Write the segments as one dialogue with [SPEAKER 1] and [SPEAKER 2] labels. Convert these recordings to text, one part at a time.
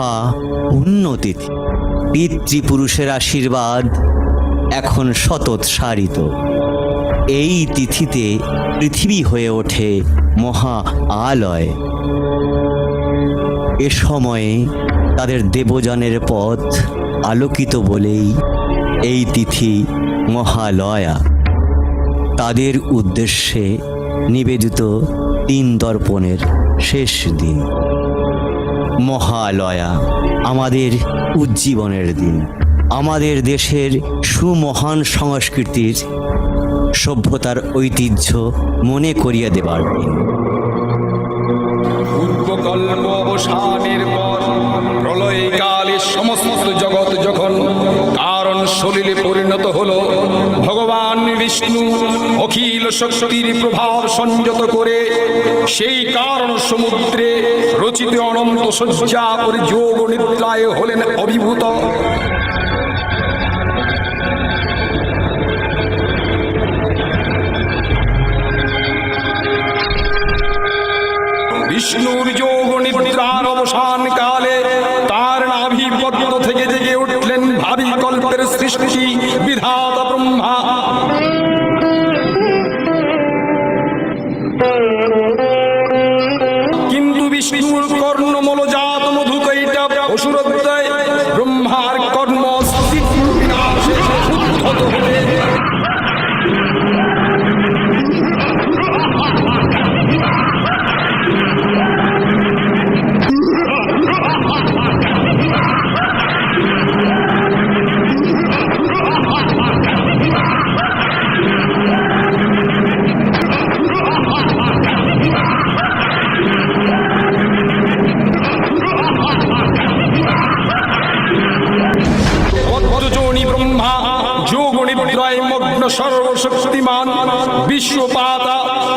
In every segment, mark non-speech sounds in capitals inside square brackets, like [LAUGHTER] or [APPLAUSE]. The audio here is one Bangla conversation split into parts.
[SPEAKER 1] মহা উন্নতি। পিতৃপুরুষের আশীর্বাদ এখন শতৎসারিত। এই তিথিতে পৃথিবী হয়ে ওঠে মহা আলয়। এ সময়ে তাদের দেবযানের পথ আলোকিত বলেই এই তিথি মহালয়া। তাদের উদ্দেশ্যে নিবেদিত তিন দর্পণের শেষ দিন। মহালয়া, আমাদের উজ্জীবনের দিন, আমাদের দেশের সুমহান সংস্কৃতির সভ্যতার ঐতিহ্য মনে করিয়া দেবার দিন।
[SPEAKER 2] অবসানের পর, প্রলয়কালে সমস্ত জগৎ যখন সলিলে পরিণত হলো। ভগবান বিষ্ণু অখিল শক্তির প্রভাব সংযত করে সেই কারণ সমুদ্রে রচিত অনন্ত শয্যা যোগ নিদ্রায় হলেন অভিভূত। সৃষ্টি বিধাতা যোগ নিদ্রায় মগ্ন সর্বশক্তিমান, বিশ্বপাতা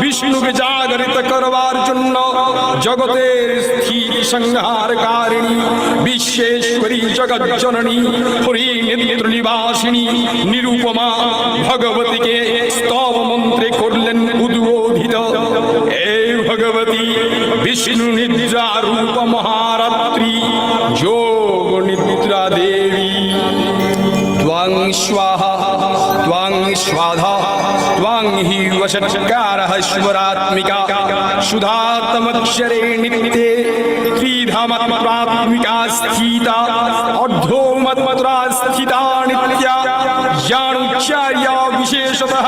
[SPEAKER 2] বিষ্ণুকে জাগরিত করবার জন্য জগতের স্থির সংহারকারিণী বিশ্বেশ্বরী জগজ্জননী পুরী নেত্র নিবাসিনী, নিরুপমা ভগবতীকে স্তব মন্ত্রে করলেন উদ্বোধিত। এ ভগবতী, বিষ্ণু নিদ্রা রূপ মহারাত্রি যোগ নিদ্রা দেবী, ত্বং স্বা स्वाधा। त्वं हि वषट्कारः स्वरात्मिका सुधातमक्षरे नित्ये त्रिधामत्वात्मिका स्थिता अर्धोमत्रा स्थिता नित्या यानुच्चार्या विशेषतः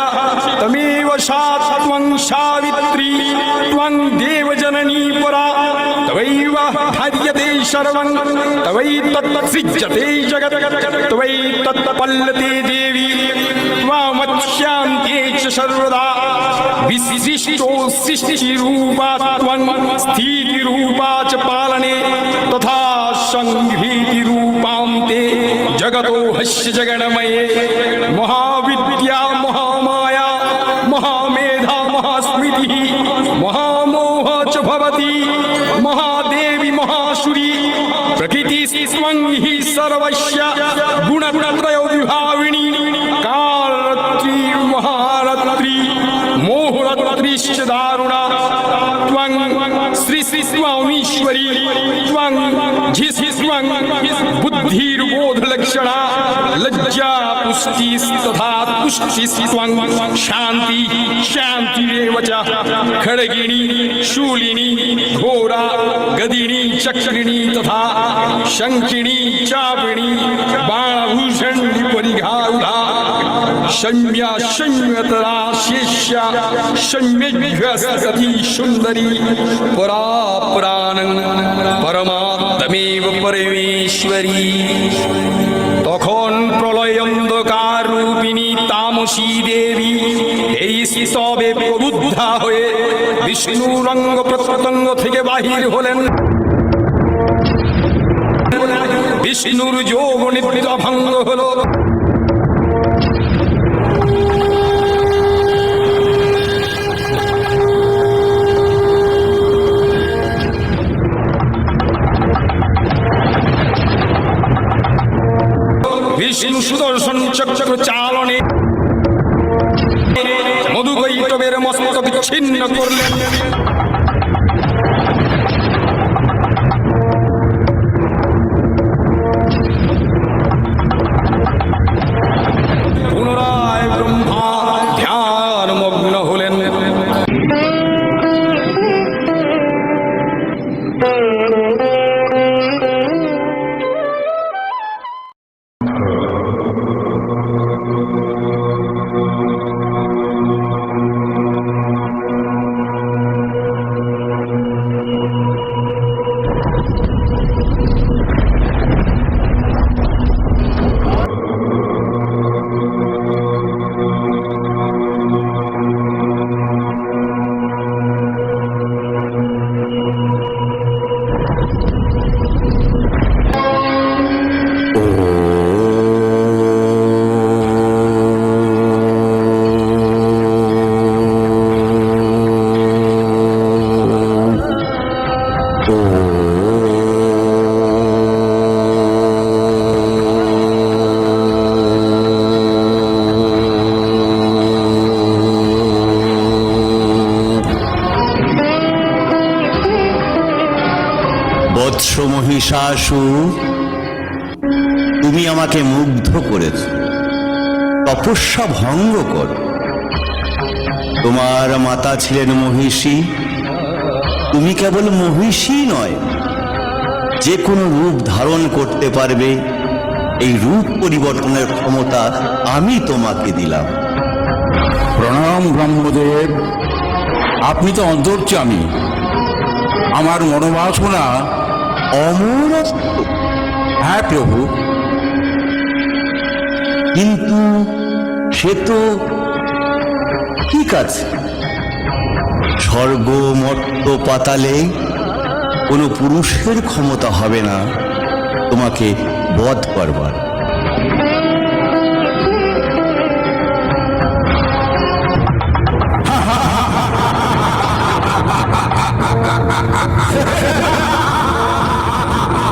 [SPEAKER 2] तमेव सा त्वं सावित्री। त्वं देवजननी परा धार्यते सर्वं तवैतत्सृज्यते जगत् त्वैतत्पल्लते देवी त्वामत्स्यान्ते च सर्वदा विशिष्टो सृष्टिरूपा त्वं स्थितिरूपा च पालने तथा सङ्घीतिरूपां ते जगतो हस्य जगन्मये महाविद्या महामाया महामेधा महास्मृतिः महामोह च भवति महादेवी মহাসুরী প্রকৃতি স্বংহি সর্বস্য গুণত্রয় বিভাবিনী কালরাত্রি মহারাত্রি মোহরাত্রিশ্চ দারুণা ত্বং শ্রী শ্রী স্বামীশ্বরী ত্বং ঝি শ্রী স্বং बुद्धिर्बोधलक्षणा लज्जा, पुष्टि तुष्टिस्त्वं शान्ति शांति च खड्गिणी, शूलिनी, घोरा, गदिनी, चक्रिणी तथा शङ्किणी, चापिणी, बाणभूषण परिघाउधा शम्या, शम्यतरा, शिष्या शम्यभ्यसति सुन्दरी परा परानं परमात्मेव परमे পরমেশ্বরী তখন প্রলয় অন্ধকার রূপিণী তামসী দেবী এই স্তবে প্রবুদ্ধা হয়ে বিষ্ণু রঙ্গ প্রত্যঙ্গ থেকে বাহির হলেন। বিষ্ণুর যোগ নিপীড়িত ভঙ্গ হলো।
[SPEAKER 1] মহিষাসুর? তুমি আমাকে মুগ্ধ করেছ, তপস্যা ভঙ্গ কর। তোমার মাতা ছিলেন মহিষী। তুমি কেবল মহিষী নয়, যে কোনো রূপ ধারণ করতে পারবে। এই রূপ পরিবর্তনের ক্ষমতা আমি তোমাকে দিলাম।
[SPEAKER 3] প্রণাম ব্রহ্মদেব। আপনি তো অন্তর্যামী। আমার মনোবাসনা
[SPEAKER 1] অমরত্ব।
[SPEAKER 3] হ্যাঁ প্রভু।
[SPEAKER 1] কিন্তু সে তো ঠিক আছে। স্বর্গ মর্ত পাতালে কোনো পুরুষের ক্ষমতা হবে না তোমাকে বধ করবার। [LAUGHS]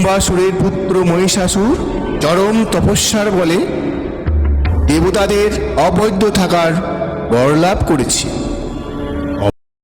[SPEAKER 4] ব্রহ্মাসুরের পুত্র মহিষাসুর চরম তপস্যার বলে দেবতাদের অবৈধ থাকার বরলাভ করেছে।